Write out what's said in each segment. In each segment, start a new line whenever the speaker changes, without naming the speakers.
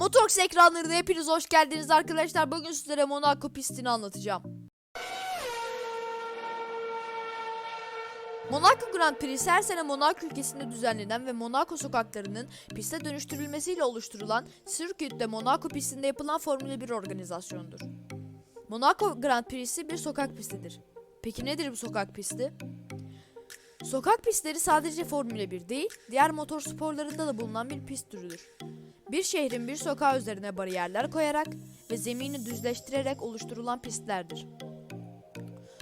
Motorx ekranlarına hepiniz hoş geldiniz arkadaşlar. Bugün sizlere Monaco pistini anlatacağım. Monaco Grand Prix her sene Monaco ülkesinde düzenlenen ve Monaco sokaklarının piste dönüştürülmesiyle oluşturulan Circuit de Monaco pistinde yapılan Formula 1 organizasyonudur. Monaco Grand Prix'si bir sokak pistidir. Peki nedir bu sokak pisti? Sokak pistleri sadece Formula 1 değil, diğer motor sporlarında da bulunan bir pist türüdür. Bir şehrin bir sokağı üzerine bariyerler koyarak ve zemini düzleştirerek oluşturulan pistlerdir.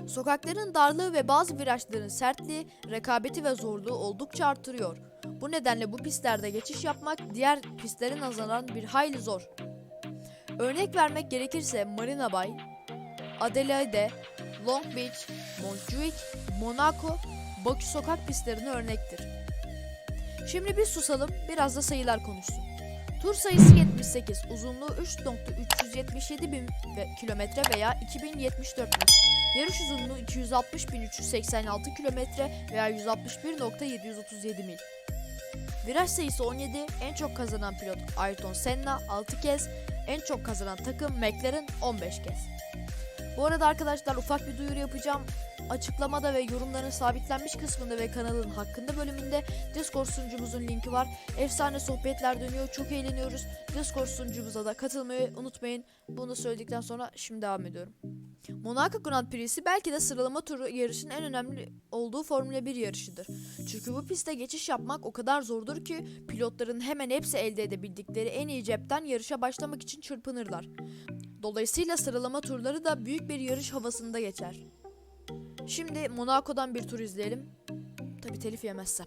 Sokakların darlığı ve bazı virajların sertliği, rekabeti ve zorluğu oldukça artırıyor. Bu nedenle bu pistlerde geçiş yapmak diğer pistlere nazaran bir hayli zor. Örnek vermek gerekirse Marina Bay, Adelaide, Long Beach, Montjuic, Monaco, Bakü sokak pistlerine örnektir. Şimdi bir susalım, biraz da sayılar konuşsun. Tur sayısı 78, uzunluğu 3.377 bin kilometre veya 2074 mil. Yarış uzunluğu 260.386 kilometre veya 161.737 mil. Viraj sayısı 17, en çok kazanan pilot Ayrton Senna 6 kez, en çok kazanan takım McLaren 15 kez. Bu arada arkadaşlar ufak bir duyuru yapacağım. Açıklamada ve yorumların sabitlenmiş kısmında ve kanalın hakkında bölümünde Discord sunucumuzun linki var. Efsane sohbetler dönüyor. Çok eğleniyoruz. Discord sunucumuza da katılmayı unutmayın. Bunu söyledikten sonra şimdi devam ediyorum. Monaco Grand Prix'si belki de sıralama turu yarışın en önemli olduğu Formula 1 yarışıdır. Çünkü bu pistte geçiş yapmak o kadar zordur ki pilotların hemen hepsi elde edebildikleri en iyi cepten yarışa başlamak için çırpınırlar. Dolayısıyla sıralama turları da büyük bir yarış havasında geçer. Şimdi Monaco'dan bir tur izleyelim. Tabi telif yemezsem.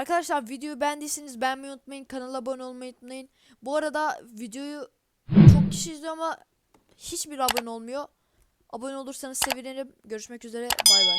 Arkadaşlar videoyu beğendiyseniz beğenmeyi unutmayın. Kanala abone olmayı unutmayın. Bu arada videoyu çok kişi izliyor ama hiçbir abone olmuyor. Abone olursanız sevinirim. Görüşmek üzere. Bay bay.